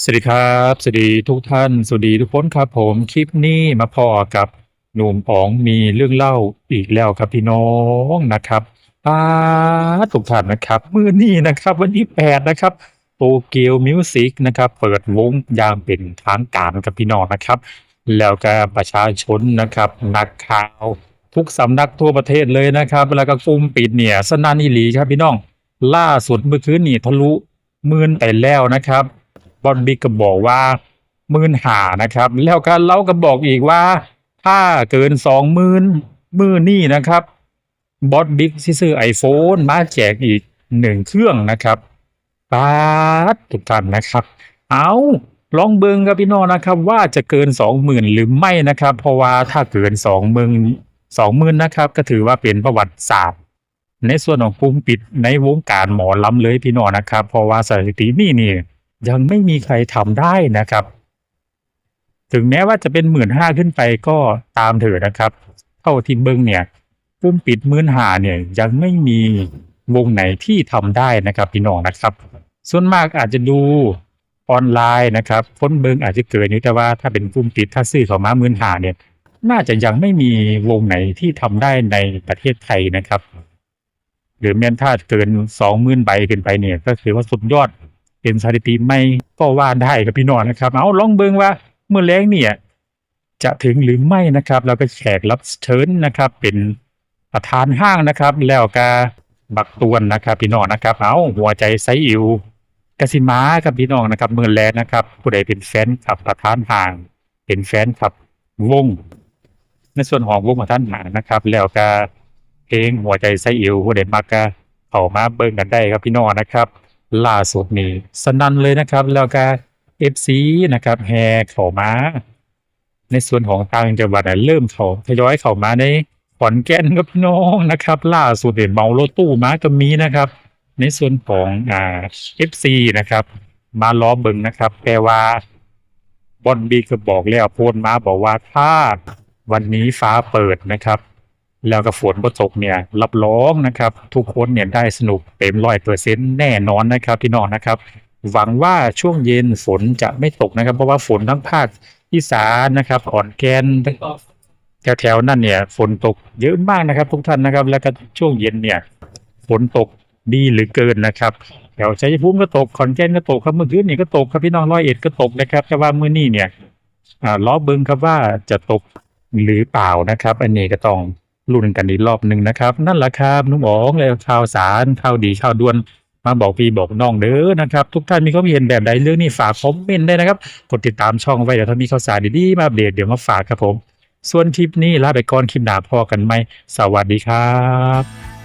สวัสดีครับ สวัสดีทุกท่าน สวัสดีทุกคนครับผมคลิปนี้มาพอกับหนุ่มอ๋องมีเรื่องเล่าอีกแล้วครับพี่น้องนะครับป้าทุกท่านนะครับมือนี้นะครับ วันที่แปดนะครับโตเกียวมิวสิกนะครับเปิดวงยางเป็นทางการครับพี่น้องนะครับ แล้วก็ประชาชนนะครับ นักข่าวทุกสำนักทั่วประเทศเลยนะครับแล้วก็กลุ่มปิดเนี่ยสนันอีหลีครับพี่น้อง ล่าสุดเมื่อคืนนี่ทะลุหมื่นไปแล้วนะครับ บอลบิ๊กก็บอกว่าหมื่นหานะครับ แล้วก็เราก็บอกอีกว่า ถ้าเกินสองหมื่นมือนี่นะครับบอสบิ๊กซื้อไอโฟนมาแจกอีกหนึ่งเครื่องนะครับปาดทุกท่านนะครับ เอาลองเบิงกับพี่น้องนะครับ ว่าจะเกินสองหมื่นหรือไม่นะครับ เพราะว่าถ้าเกินสองหมื่นสองหมื่นนะครับ ก็ถือว่าเป็นประวัติศาสตร์ในส่วนของกลุ่มปิดในวงการหมอลำเลยพี่น้องนะครับ เพราะว่าสถิตินี่นี่ ยังไม่มีใครทำได้นะครับ ถึงแม้ว่าจะเป็นหมื่นห้าขึ้นไปก็ตามเถอะนะครับ เท่าที่เบิ้งเนี่ยปุ่มปิดหมื่นหาเนี่ยยังไม่มีวงไหนที่ทำได้นะครับพี่น้องนะครับ ส่วนมากอาจจะดูออนไลน์นะครับคนเบิ้งอาจจะเกินอยู่แต่ว่าถ้าเป็นปุ่มปิดถ้าซื้อเขามาหมื่นหาเนี่ยน่าจะยังไม่มีวงไหนที่ทำได้ในประเทศไทยนะครับ หรือแม้นถ้าเกินสองหมื่นใบขึ้นไปเนี่ย ก็ถือว่าสุดยอด เป็นสถิติไม่ก็ว่าได้ครับพี่น้องนะครับ เอาลองเบิ่งว่าเมื่อแรงเนี่ย จะถึงหรือไม่นะครับ เราก็แขกรับเชิญนะครับ เป็นประธานห้างนะครับ แล้วก็บักตวนนะครับพี่น้องนะครับ เอาหัวใจไซอิวกสิมากับพี่น้องนะครับเมื่อแรงนะครับ ผู้ใดเป็นแฟนคลับประธานห้าง เป็นแฟนคลับวง ในส่วนของวงประธานห้างนะครับ แล้วก็เพลงหัวใจไซอิวผู้ใดมักก็เข้ามาเบิ่งกันได้ครับพี่น้องนะครับ ล่าสุดนี้สนั่นเลยนะครับ แล้วก็เอฟซีนะครับแห่เข้ามาในส่วนของต่างจังหวัดน่ะเริ่มเขาทยอยเข้ามาในขอนแก่นครับพี่น้องนะครับ ล่าสุดเห็นเมารถตู้มาก็มีนะครับ ในส่วนของอ่าเอฟซีนะครับ มาล้อเบิงนะครับแปลว่าบอลบีก็บอกแล้วโพสต์มาบอกว่าถ้าวันนี้ฟ้าเปิดนะครับ แล้วก็ฝนบ่ตกเนี่ยรับรองนะครับ ทุกคนเนี่ยได้สนุกเต็มร้อยเปอร์เซ็นต์แน่นอนนะครับพี่น้องนะครับ หวังว่าช่วงเย็นฝนจะไม่ตกนะครับ เพราะว่าฝนทั้งภาคอีสานนะครับขอนแก่นแถวๆนั่นเนี่ยฝนตกเยอะมากนะครับ ทุกท่านนะครับ แล้วก็ช่วงเย็นเนี่ยฝนตกดีหรือเกินนะครับแถวชัยภูมิก็ตกขอนแก่นก็ตกครับเมื่อคืนนี่ก็ตกครับพี่น้องร้อยเอ็ดก็ตกนะครับแต่ว่าเมื้อนี้เนี่ยอ่าล้อเบิ้งครับว่าจะตกหรือเปล่านะครับ อันนี้ก็ต้อง ลุ้นกันอีกรอบหนึ่งนะครับ นั่นแหละครับนุ่มอ๋องแล้วข่าวสารข่าวดีข่าวด่วนมาบอกพี่บอกน้องเด้อนะครับ ทุกท่านมีความเห็นแบบใดเรื่องนี้ฝากคอมเมนต์ได้นะครับ กดติดตามช่องไว้เดี๋ยวถ้ามีข่าวสารดีๆมาเดตเดี๋ยวมาฝากครับผม ส่วนคลิปนี้ลาไปก่อนคลิปหน้าพอกันไหมสวัสดีครับ